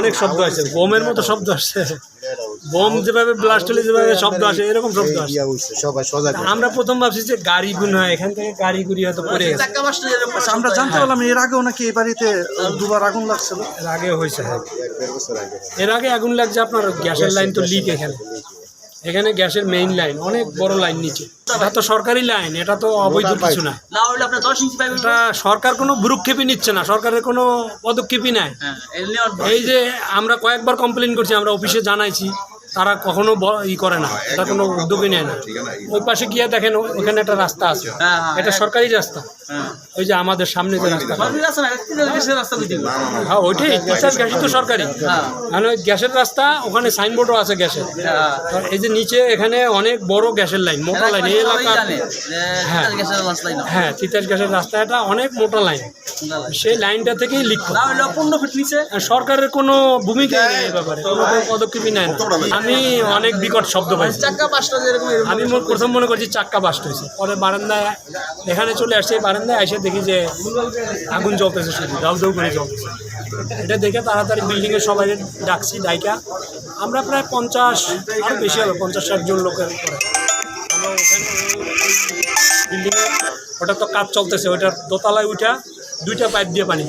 অনেক শব্দ আছে বোমের মতো শব্দ আসছে বোম যেভাবে ব্লাস্ট হলে যেভাবে শব্দ আসে এরকম শব্দ আসে। সবাই সজাগ আমরা প্রথম ভাবছি যে গাড়ি গুণ হয় এখান থেকে গাড়ি গুড়ি হয়তো পড়ে গেছে। আচ্ছা আমরা জানতে পারলাম এর আগেও নাকি এই বাড়িতে দুবার আগুন লাগছিল? এর আগে হয়েছে হ্যাঁ। এর আগে আগুন লাগছে আপনার গ্যাসের লাইন তো লিক এখানে। এখানে গ্যাসের মেইন লাইন অনেক বড় লাইন নিচে। এটা তো সরকারি লাইন এটা তো অবৈধ কিছু না। না হলে আপনার দশ ইঞ্চি পাইবেন। এটা সরকার কোনো ভ্রুক্ষেপই নিচ্ছে না সরকারের কোনো পদক্ষেপই নাই। হ্যাঁ এই যে আমরা কয়েকবার কমপ্লেন করছি আমরা অফিসে জানাইছি। তারা কখনো ই করে না এটা কোনো উদ্যোগই নেয় না। ওই পাশে গিয়ে দেখেন ওখানে একটা রাস্তা আছে। হ্যাঁ, হ্যাঁ, এটা সরকারি রাস্তা। হ্যাঁ। ওই যে আমাদের সামনে যে রাস্তা। হ্যাঁ ওইটাই গ্যাসের গ্যাসই তো সরকারি। হ্যাঁ। মানে ওই গ্যাসের রাস্তা ওখানে সাইনবোর্ডও আছে গ্যাসের। হ্যাঁ। এই যে নিচে এখানে অনেক বড় গ্যাসের লাইন মোটা লাইন এই এলাকা হ্যাঁ। হ্যাঁ তিতাস গ্যাসের রাস্তা এটা অনেক মোটা লাইন। সেই লাইনটা থেকেই লিক না হলে পনেরো ফিট নিচে। আর সরকারের কোনো ভূমিকাই নেই এই ব্যাপারে। কোনো পদক্ষেপই নেয় না। আমি অনেক বিকট শব্দ পাইছি। এরকম আমি প্রথম মনে করছি চাক্কা বাস্ট হয়েছে। পরে বারান্দায় এখানে চলে আসছে বারান্দায় এসে দেখি যে আগুন জ্বলতেছে শুধু দাউ দাউ করে জ্বলতেছে। এটা দেখে তাড়াতাড়ি বিল্ডিংয়ের সবাই ডাকছি ডাইকা। আমরা প্রায় পঞ্চাশ আরও বেশি হবে পঞ্চাশ ষাট জন লোকের করে আমরা ওখানে বিল্ডিংয়ে ওটা তো কাজ চলতেছে ওইটার দোতলায় উঠা দুইটা পাইপ দিয়ে পানি।